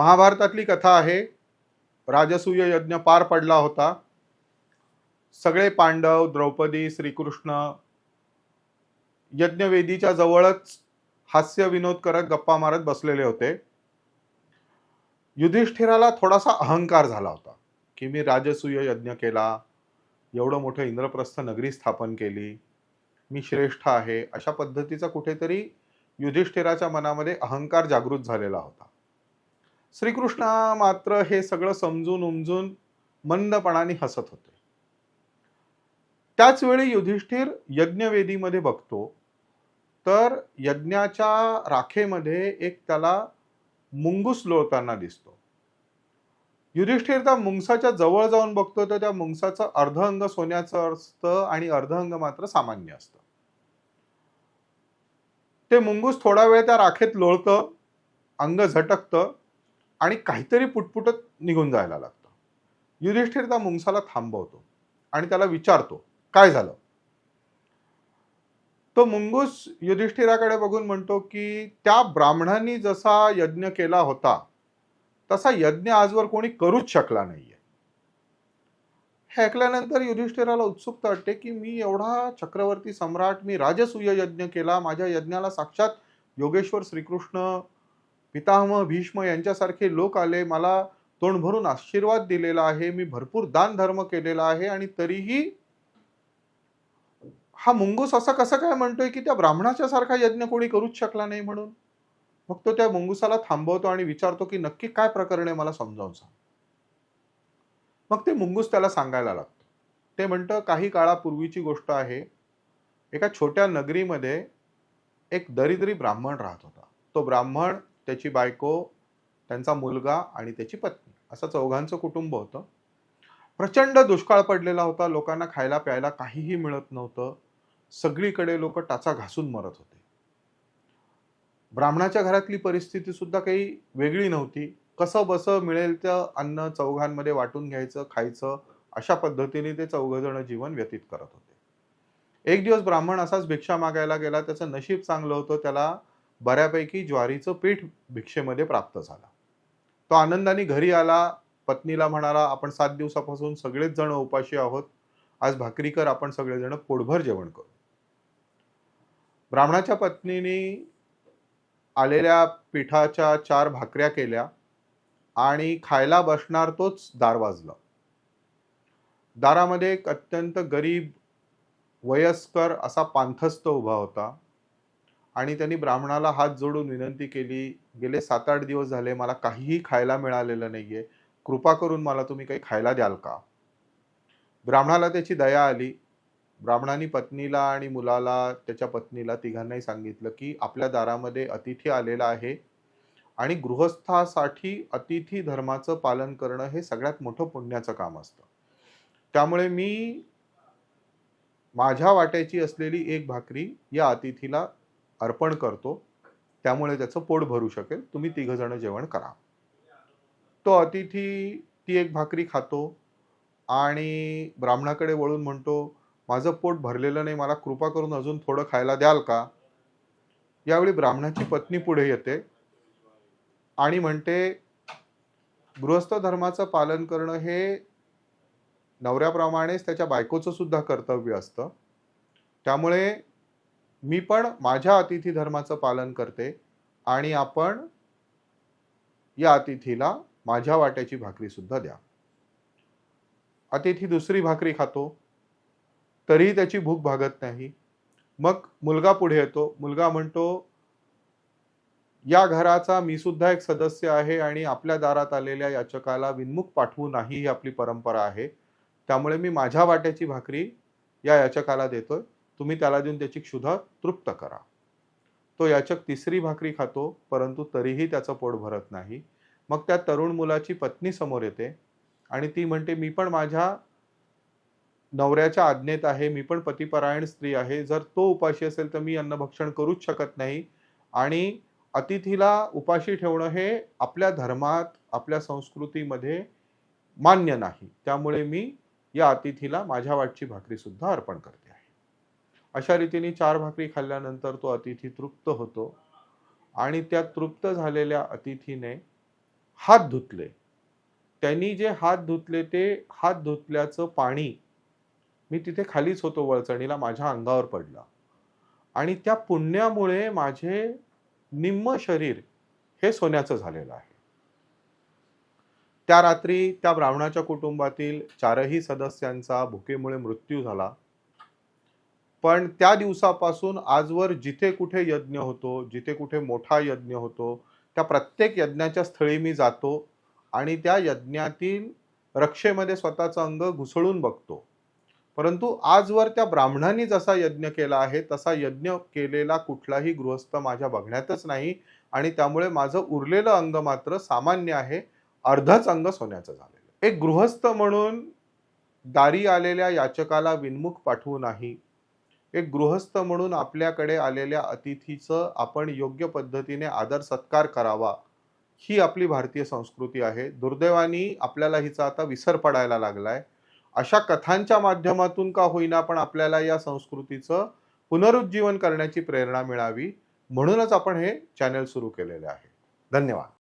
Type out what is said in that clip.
महाभारतातली कथा आहे. राजसूय यज्ञ पार पडला होता. सगळे पांडव द्रौपदी श्रीकृष्ण यज्ञवेदीच्या जवळच हास्य विनोद करत गप्पा मारत बसलेले होते. युधिष्ठिराला थोडासा अहंकार झाला होता की मी राजसूय यज्ञ केला. एवढं मोठं इंद्रप्रस्थ नगरी स्थापन केली. मी श्रेष्ठ आहे. अशा पद्धतीचा कुठेतरी युधिष्ठिराच्या मनामध्ये अहंकार जागृत झालेला होता. श्रीकृष्ण मात्र हे सगळं समजून उमजून मंदपणाने हसत होते. त्याच वेळी युधिष्ठिर यज्ञवेदीमध्ये बघतो तर यज्ञाच्या राखेमध्ये एक त्याला मुंगूस लोळताना दिसतो. युधिष्ठिर त्या मुंगसाच्या जवळ जाऊन बघतो तर त्या मुंगसाचं अर्ध अंग सोन्याचं असतं आणि अर्ध अंग मात्र सामान्य असतं. ते मुंगूस थोडा वेळ त्या राखेत लोळतं अंग झटकतं आणि काहीतरी पुटपुटत निघून जायला लागतं. युधिष्ठिर त्या मुंगसाला थांबवतो आणि त्याला विचारतो काय झालं? तो मुंगूस युधिष्ठिराकडे बघून म्हणतो की त्या ब्राह्मणांनी जसा यज्ञ केला होता तसा यज्ञ आजवर कोणी करूच शकला नाहीये. हे ऐकल्यानंतर युधिष्ठिराला उत्सुकता वाटते की मी एवढा चक्रवर्ती सम्राट मी राजसूय यज्ञ केला माझ्या यज्ञाला साक्षात योगेश्वर श्रीकृष्ण पितामह भीष्म यांच्यासारखे लोक आले मला तोंड भरून आशीर्वाद दिलेला आहे मी भरपूर दान धर्म केलेला आहे आणि तरीही हा मुंगूस असा कसं काय म्हणतोय की त्या ब्राह्मणाच्या सारखा यज्ञ कोणी करूच शकला नाही म्हणून? मग तो त्या मुंगुसाला थांबवतो आणि विचारतो की नक्की काय प्रकरण आहे मला समजावून सांग. मग ते मुंगूस त्याला सांगायला लागतं. ते म्हणतं काही काळापूर्वीची गोष्ट आहे. एका छोट्या नगरीमध्ये एक दरिद्री ब्राह्मण राहत होता. तो ब्राह्मण त्याची बायको त्यांचा मुलगा आणि त्याची पत्नी. असं चौघांचं कुटुंब होतं. प्रचंड दुष्काळ पडलेला होता. लोकांना खायला प्यायला काहीही मिळत नव्हतं. सगळीकडे लोक टाचा घासून मरत होते. ब्राह्मणाच्या घरातली परिस्थिती सुद्धा काही वेगळी नव्हती. कसं बसं मिळेल त्या अन्न चौघांमध्ये वाटून घ्यायचं खायचं अशा पद्धतीने ते चौघजण जीवन व्यतीत करत होते. एक दिवस ब्राह्मण असाच भिक्षा मागायला गेला. त्याचं नशीब चांगलं होतं. त्याला बऱ्यापैकी ज्वारीचं पीठ भिक्षेमध्ये प्राप्त झालं. तो आनंदाने घरी आला पत्नीला म्हणाला आपण सात दिवसापासून सगळेच जण उपाशी आहोत. आज भाकरी कर आपण सगळेजण पोटभर जेवण करू. ब्राह्मणाच्या पत्नीने आलेल्या पिठाच्या चार भाकऱ्या केल्या आणि खायला बसणार तोच दार वाजला. दारामध्ये एक अत्यंत गरीब वयस्कर असा पांथस्थ उभा होता. आणि त्यांनी ब्राह्मणाला हात जोडून विनंती केली गेले सात आठ दिवस झाले मला काहीही खायला मिळालेलं नाहीये. कृपा करून मला तुम्ही काही खायला द्याल का? ब्राह्मणाला त्याची दया आली. ब्राह्मणानी पत्नीला आणि मुलाला त्याच्या पत्नीला तिघांनाही सांगितलं की आपल्या दारामध्ये अतिथी आलेला आहे आणि गृहस्थासाठी अतिथी धर्माचं पालन करणं हे सगळ्यात मोठं पुण्याचं काम असतं. त्यामुळे मी माझ्या वाट्याची असलेली एक भाकरी या अतिथीला अर्पण करतो त्यामुळे त्याचं पोट भरू शकेल. तुम्ही तिघंजणं जेवण करा. तो अतिथी ती एक भाकरी खातो आणि ब्राह्मणाकडे वळून म्हणतो माझं पोट भरलेलं नाही मला कृपा करून अजून थोडं खायला द्याल का? यावेळी ब्राह्मणाची पत्नी पुढे येते आणि म्हणते गृहस्थ धर्माचं पालन करणं हे नवऱ्याप्रमाणेच त्याच्या बायकोचं सुद्धा कर्तव्य असतं. त्यामुळे मी पण माझ्या अतिथी धर्माचं पालन करते आणि आपण या अतिथीला माझ्या वाट्याची भाकरी सुद्धा द्या. अतिथी दुसरी भाकरी खातो तरीही त्याची भूक भागत नाही. मग मुलगा पुढे येतो. मुलगा म्हणतो या घराचा मी सुद्धा एक सदस्य आहे आणि आपल्या दारात आलेल्या याचकाला विनमुख पाठवू नाही ही आपली परंपरा आहे. त्यामुळे मी माझ्या वाट्याची भाकरी या याचकाला देतोय. तुम्ही त्याला देऊन त्याची क्षुधा तृप्त करा. तो याचक तिसरी भाकरी खातो परंतु तरीही त्याचं पोट भरत नाही. मग त्या तरुण मुलाची पत्नी समोर येते आणि ती म्हणते मी पण माझ्या नवऱ्याच्या आज्ञेत आहे मी पण पतिपरायण स्त्री आहे. जर तो उपाशी असेल तर मी अन्नभक्षण करूच शकत नाही. आणि अतिथीला उपाशी ठेवणं हे आपल्या धर्मात आपल्या संस्कृतीमध्ये मान्य नाही. त्यामुळे मी या अतिथीला माझ्या वाटची भाकरी सुद्धा अर्पण करते. अशा रीतीने चार भाकरी खाल्ल्यानंतर तो अतिथी तृप्त होतो आणि त्या तृप्त झालेल्या अतिथीने हात धुतले. त्यांनी जे हात धुतले ते हात धुतल्याचं पाणी मी तिथे खालीच होतो वळचणीला माझ्या अंगावर पडलं. आणि त्या पुण्यामुळे माझे निम्म शरीर हे सोन्याचं झालेलं आहे. त्या रात्री त्या ब्राह्मणाच्या कुटुंबातील चारही सदस्यांचा भुकेमुळे मृत्यू झाला. पण त्या दिवसापासून आजवर जिथे कुठे यज्ञ होतो जिथे कुठे मोठा यज्ञ होतो त्या प्रत्येक यज्ञाच्या स्थळी मी जातो आणि त्या यज्ञातील रक्षेमध्ये स्वतःचं अंग घुसळून बघतो. परंतु आजवर त्या ब्राह्मणांनी जसा यज्ञ केला आहे तसा यज्ञ केलेला कुठलाही गृहस्थ माझ्या बघण्यातच नाही आणि त्यामुळे माझं उरलेलं अंग मात्र सामान्य आहे अर्धच अंग सोन्याचं झालेलं एक गृहस्थ म्हणून दारी आलेल्या याचकाला विनमुख पाठवू नाही एक गृहस्थ म्हणून आपल्याकडे आलेल्या अतिथीचं आपण योग्य पद्धतीने आदर सत्कार करावा. ही आपली भारतीय संस्कृती आहे. दुर्दैवानी आपल्याला हिचा आता विसर पडायला लागलाय. अशा कथांच्या माध्यमातून का होईना पण आपल्याला या संस्कृतीचं पुनरुज्जीवन करण्याची प्रेरणा मिळावी. म्हणूनच आपण हे चॅनल सुरू केलेले आहे. धन्यवाद.